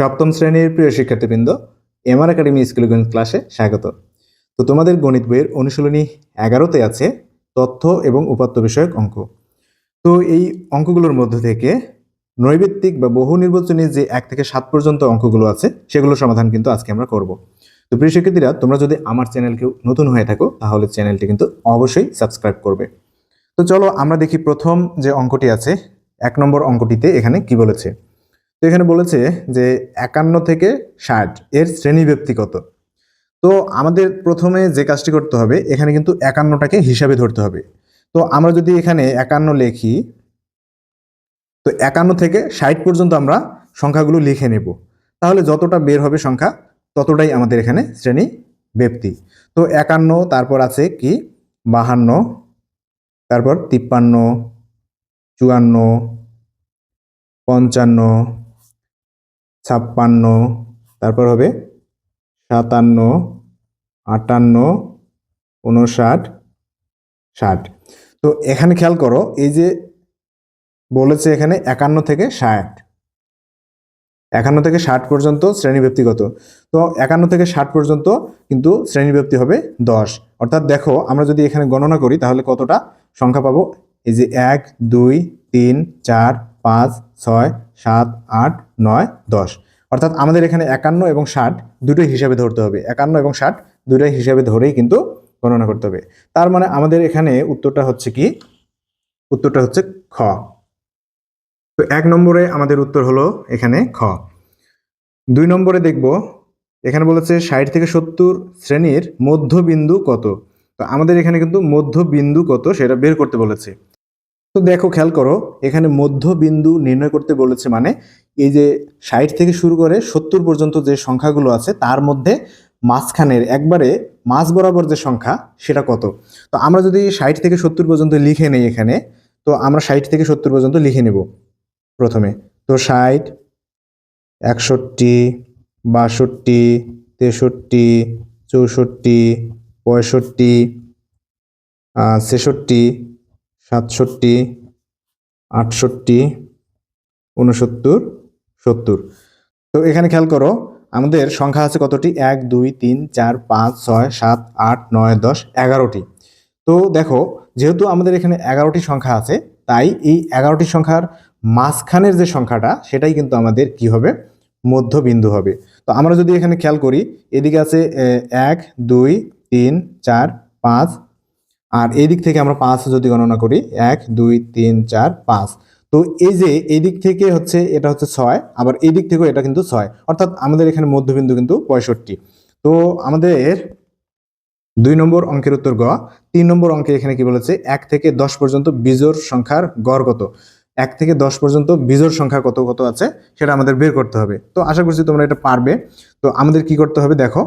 সপ্তম শ্রেণির প্রিয় শিক্ষার্থীবৃন্দ এমআর একাডেমি স্কুল গণিত ক্লাসে স্বাগত। তো তোমাদের গণিত বইয়ের অনুশীলনী এগারোতে আছে তথ্য এবং উপাত্ত বিষয়ক অঙ্ক। তো এই অঙ্কগুলোর মধ্য থেকে নৈবেত্তিক বা বহু নির্বাচনী যে এক থেকে সাত পর্যন্ত অঙ্কগুলো আছে, সেগুলোর সমাধান কিন্তু আজকে আমরা করব। তো প্রিয় শিক্ষার্থীরা, তোমরা যদি আমার চ্যানেলকে নতুন হয়ে থাকো, তাহলে চ্যানেলটি কিন্তু অবশ্যই সাবস্ক্রাইব করবে। তো চলো আমরা দেখি প্রথম যে অঙ্কটি আছে, এক নম্বর অঙ্কটিতে এখানে কি বলেছে। তো এখানে বলেছে যে একান্ন থেকে ষাট এর শ্রেণি ব্যক্তি কত তো আমাদের প্রথমে যে কাজটি করতে হবে, এখানে কিন্তু একান্নটাকে হিসাবে ধরতে হবে। তো আমরা যদি এখানে একান্ন লিখি, তো একান্ন থেকে ষাট পর্যন্ত আমরা সংখ্যাগুলো লিখে নেব। তাহলে যতটা বের হবে সংখ্যা, ততটাই আমাদের এখানে শ্রেণি ব্যক্তি। তো একান্ন, তারপর আছে কি? বাহান্ন, তারপর তিপ্পান্ন, চুয়ান্ন, পঞ্চান্ন ছাপ্পান্ন, তারপর হবে সাতান্ন, আটান্ন, উনষাট, ষাট। তো এখানে খেয়াল করো, এই যে বলেছে এখানে একান্ন থেকে ষাট। একান্ন থেকে ষাট পর্যন্ত শ্রেণীব্যক্তিগত তো একান্ন থেকে ষাট পর্যন্ত কিন্তু শ্রেণীব্যক্তি হবে দশ। অর্থাৎ দেখো, আমরা যদি এখানে গণনা করি, তাহলে কতটা সংখ্যা পাবো? এই যে এক, দুই, তিন, চার, পাঁচ, ছয় সাত, আট, নয়, দশ। অর্থাৎ আমাদের এখানে একান্ন এবং ষাট দুটোই হিসাবে ধরতে হবে। একান্ন এবং ষাট দুটোই হিসাবে ধরেই কিন্তু গণনা করতে হবে। তার মানে আমাদের এখানে উত্তরটা হচ্ছে কি? উত্তরটা হচ্ছে খ। তো এক নম্বরে আমাদের উত্তর হলো এখানে খ। দুই নম্বরে দেখব, এখানে বলেছে ষাট থেকে সত্তর শ্রেণির মধ্যবিন্দু কত? তো আমাদের এখানে কিন্তু মধ্যবিন্দু কত সেটা বের করতে বলেছে। তো দেখো, খেয়াল করো, এখানে মধ্যবিন্দু নির্ণয় করতে বলেছে মানে এই যে ষাট থেকে শুরু করে সত্তর পর্যন্ত যে সংখ্যাগুলো আছে, তার মধ্যে মাঝখানের একবারে মাঝ বরাবর যে সংখ্যা, সেটা কত? তো আমরা যদি ষাট থেকে সত্তর পর্যন্ত লিখে নেই এখানে, তো আমরা ষাট থেকে সত্তর পর্যন্ত লিখে নেব প্রথমে। তো ষাট, একষট্টি, বাষট্টি, তেষট্টি, চৌষট্টি, পঁয়ষট্টি ছেষট্টি সাতষট্টি, আটষট্টি উনসত্তর সত্তর। তো এখানে খেয়াল করো, আমাদের সংখ্যা আছে কতটি? এক, দুই, তিন, চার, পাঁচ, ছয়, সাত, আট, নয়, দশ, এগারোটি। তো দেখো, যেহেতু আমাদের এখানে এগারোটি সংখ্যা আছে, তাই এই এগারোটি সংখ্যার মাঝখানের যে সংখ্যাটা, সেটাই কিন্তু আমাদের কি হবে? মধ্যবিন্দু হবে। তো আমরা যদি এখানে খেয়াল করি, এদিকে আছে এক, দুই, তিন, চার, পাঁচ আর এই দিক থেকে আমরা পাঁচ যদি গণনা করি, এক, দুই, তিন, চার, পাঁচ। তো এই যে এই দিক থেকে হচ্ছে এটা হচ্ছে ছয়, আবার এই দিক থেকেও এটা কিন্তু ছয়। অর্থাৎ আমাদের এখানে মধ্যবিন্দু কিন্তু পঁয়ষট্টি। তো আমাদের দুই নম্বর অঙ্কের উত্তর গ, তিন নম্বর অঙ্কে এখানে কি বলেছে, এক থেকে দশ পর্যন্ত বিজোড় সংখ্যার গড় কত? এক থেকে দশ পর্যন্ত বিজোড় সংখ্যা কত কত আছে, সেটা আমাদের বের করতে হবে। তো আশা করছি তোমরা এটা পারবে। তো আমাদের কি করতে হবে, দেখো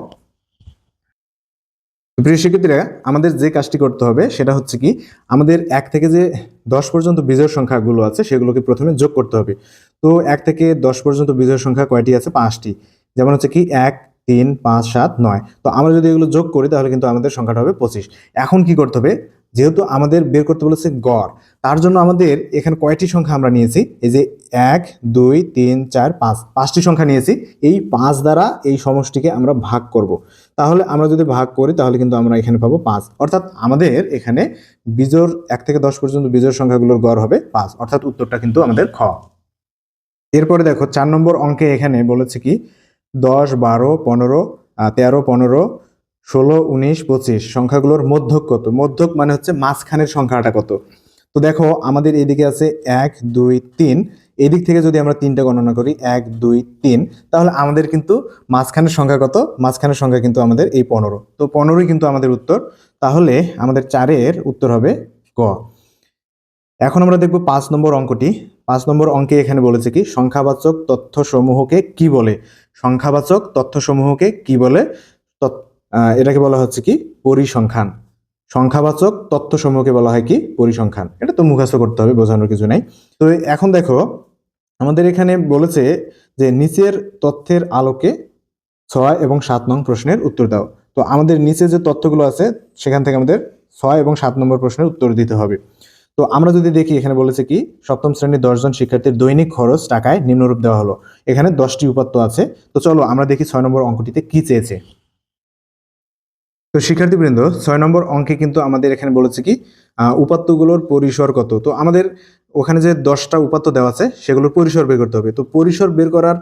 প্রিয় শিক্ষার্থীরা, আমাদের যে কাজটি করতে হবে সেটা হচ্ছে কি, আমাদের এক থেকে যে দশ পর্যন্ত বিজয় সংখ্যাগুলো আছে সেগুলোকে প্রথমে যোগ করতে হবে। তো এক থেকে দশ পর্যন্ত বিজয় সংখ্যা কয়টি আছে? পাঁচটি। যেমন হচ্ছে কি, এক, তিন, পাঁচ, সাত, নয়। তো আমরা যদি এগুলো যোগ করি তাহলে কিন্তু আমাদের সংখ্যাটা হবে পঁচিশ। এখন কি করতে হবে? যেহেতু আমাদের বের করতে বলেছে গড়, তার জন্য আমাদের এখানে কয়টি সংখ্যা আমরা নিয়েছি? এই যে এক, দুই, তিন, চার, পাঁচ, পাঁচটি সংখ্যা নিয়েছি। এই পাঁচ দ্বারা এই সমষ্টিকে আমরা ভাগ করব। তাহলে আমরা যদি ভাগ করি, তাহলে কিন্তু আমরা এখানে পাবো পাঁচ। অর্থাৎ আমাদের এখানে বিজোড় এক থেকে দশ পর্যন্ত বিজোড় সংখ্যাগুলোর গড় হবে পাঁচ। অর্থাৎ উত্তরটা কিন্তু আমাদের খ। এরপরে দেখো, চার নম্বর অঙ্কে এখানে বলেছে কি? দশ, বারো, পনেরো তেরো, পনেরো ষোলো, উনিশ, পঁচিশ, সংখ্যাগুলোর মধ্যক কত? মধ্যক মানে হচ্ছে মাঝখানের সংখ্যাটা কত? তো দেখো, আমাদের এদিকে আছে এক, দুই, তিন। এদিক থেকে যদি আমরা তিনটা গণনা করি, এক, দুই, তিন, তাহলে আমাদের কিন্তু মাঝখানের সংখ্যা কত? মাঝখানের সংখ্যা কিন্তু আমাদের এই পনেরো। তো পনেরোই কিন্তু আমাদের উত্তর। তাহলে আমাদের চারের উত্তর হবে ক। এখন আমরা দেখব পাঁচ নম্বর অঙ্কটি। পাঁচ নম্বর অঙ্কে এখানে বলেছে কি, সংখ্যাবাচক তথ্য সমূহকে কি বলে? সংখ্যাবাচক তথ্য সমূহকে কি বলে? এটাকে বলা হচ্ছে কি? পরিসংখ্যান। সংখ্যাবাচক তথ্য সমূহকে বলা হয় কি? পরিসংখ্যান। এটা তো মুখস্থ করতে হবে, বোঝানোর কিছু নাই। তো এখন দেখো, আমাদের এখানে বলেছে যে নিচের তথ্যের আলোকে ছয় এবং সাত নং প্রশ্নের উত্তর দাও। তো আমাদের নিচে যে তথ্যগুলো আছে, সেখান থেকে আমাদের ছয় এবং সাত নম্বর প্রশ্নের উত্তর দিতে হবে। তো আমরা যদি দেখি, এখানে বলেছে কি, সপ্তম শ্রেণির দশজন শিক্ষার্থীর দৈনিক খরচ টাকায় নিম্নরূপ দেওয়া হলো। এখানে দশটি উপাত্ত আছে। তো চলো আমরা দেখি ছয় নম্বর অঙ্কটিতে কি চেয়েছে। তো শিক্ষার্থীবৃন্দ, ছয় নম্বর অঙ্কে কিন্তু আমাদের এখানে বলেছে কি উপাত্তগুলোর পরিসর কত? তো আমাদের ওখানে যে দশটা উপাত্ত দেওয়া আছে, সেগুলোর পরিসর বের করতে হবে। তো পরিসর বের করার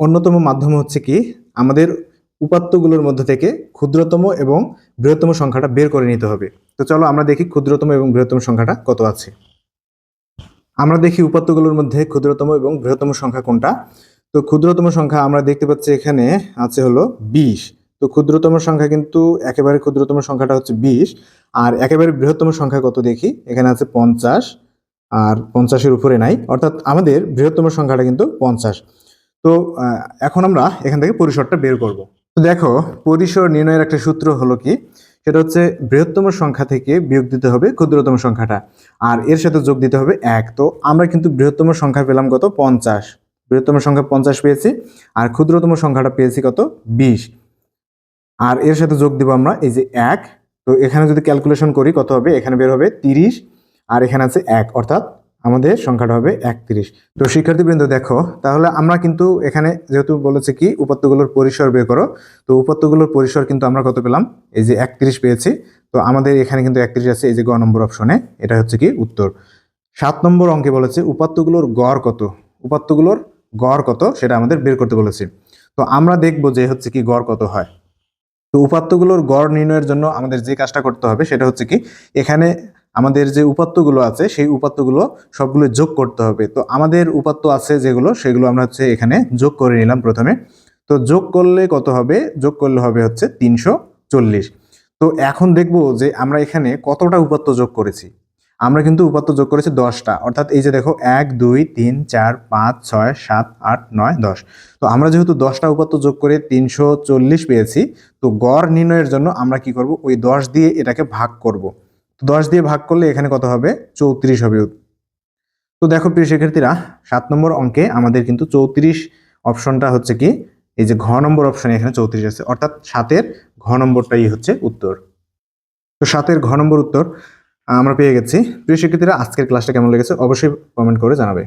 অন্যতম মাধ্যম হচ্ছে কি, আমাদের উপাত্তগুলোর মধ্যে থেকে ক্ষুদ্রতম এবং বৃহত্তম সংখ্যাটা বের করে নিতে হবে। তো চলো আমরা দেখি ক্ষুদ্রতম এবং বৃহত্তম সংখ্যাটা কত আছে। আমরা দেখি উপাত্তগুলোর মধ্যে ক্ষুদ্রতম এবং বৃহত্তম সংখ্যা কোনটা? তো ক্ষুদ্রতম সংখ্যা আমরা দেখতে পাচ্ছি এখানে আছে হলো বিশ। তো ক্ষুদ্রতম সংখ্যা কিন্তু একেবারে ক্ষুদ্রতম সংখ্যাটা হচ্ছে বিশ, আর একেবারে বৃহত্তম সংখ্যা কত দেখি? এখানে আছে পঞ্চাশ, আর পঞ্চাশের উপরে নাই। অর্থাৎ আমাদের বৃহত্তম সংখ্যাটা কিন্তু পঞ্চাশ। তো এখন আমরা এখান থেকে পরিসরটা বের করব। তো দেখো, পরিসর নির্ণয়ের একটা সূত্র হলো কি? সেটা হচ্ছে বৃহত্তম সংখ্যা থেকে বিয়োগ দিতে হবে ক্ষুদ্রতম সংখ্যাটা, আর এর সাথে যোগ দিতে হবে এক। তো আমরা কিন্তু বৃহত্তম সংখ্যা পেলাম কত? পঞ্চাশ। বৃহত্তম সংখ্যা পঞ্চাশ পেয়েছি, আর ক্ষুদ্রতম সংখ্যাটা পেয়েছি কত? বিশ। আর এর সাথে যোগ দিব আমরা এই যে এক। তো এখানে যদি ক্যালকুলেশন করি, কত হবে? এখানে বের হবে তিরিশ। আর এখানে আছে এক, অর্থাৎ আমাদের সংখ্যাটা হবে একত্রিশ। তো শিক্ষার্থীবৃন্দ, দেখো, তাহলে আমরা কিন্তু এখানে যেহেতু বলেছে কি উপাত্তগুলোর পরিসর বের করো। তো উপাত্তগুলোর পরিসর কিন্তু আমরা কত পেলাম? এই যে একত্রিশ পেয়েছি। তো আমাদের এখানে কিন্তু একত্রিশ আছে, এই যে গ নম্বর অপশনে। এটা হচ্ছে কি উত্তর। সাত নম্বর অঙ্কে বলেছে উপাত্তগুলোর গড় কত? উপাত্তগুলোর গড় কত? সেটা আমাদের বের করতে বলেছে। তো আমরা দেখব যে হচ্ছে কি গড় কত হয়। তো উপাত্তগুলোর গড় নির্ণয়ের জন্য আমাদের যে কাজটা করতে হবে সেটা হচ্ছে কি, এখানে আমাদের যে উপাত্তগুলো আছে সেই উপাত্তগুলো সবগুলো যোগ করতে হবে। তো আমাদের উপাত্ত আছে যেগুলো সেগুলো আমরা হচ্ছে এখানে যোগ করে নিলাম প্রথমে। তো যোগ করলে কত হবে? যোগ করলে হবে হচ্ছে তিনশো চল্লিশ। তো এখন দেখব যে আমরা এখানে কতটা উপাত্ত যোগ করেছি। আমরা কিন্তু উপাত্ত যোগ করেছি দশটা। অর্থাৎ এই যে দেখো, এক, দুই, তিন, চার, পাঁচ, ছয়, সাত, আট, নয়, দশ। তো আমরা যেহেতু দশটা উপাত্ত যোগ করে তিনশো চল্লিশ পেয়েছি, তো গড় নির্ণয়ের জন্য আমরা কি করব? ওই দশ দিয়ে এটাকে ভাগ করব। তো দশ দিয়ে ভাগ করলে এখানে কত হবে? চৌত্রিশ হবে। তো দেখো প্রিয় শিক্ষার্থীরা, সাত নম্বর অঙ্কে আমাদের কিন্তু চৌত্রিশ অপশনটা হচ্ছে কি? এই যে ঘ নম্বর অপশনে এখানে চৌত্রিশ আছে। অর্থাৎ সাতের ঘ নম্বরটাই হচ্ছে উত্তর। তো সাতের ঘ নম্বর উত্তর। আমরা পেয়ে গেছি। প্রিয় শিক্ষার্থীরা আজকের ক্লাসটা কেমন লেগেছে অবশ্যই কমেন্ট করে জানাবে।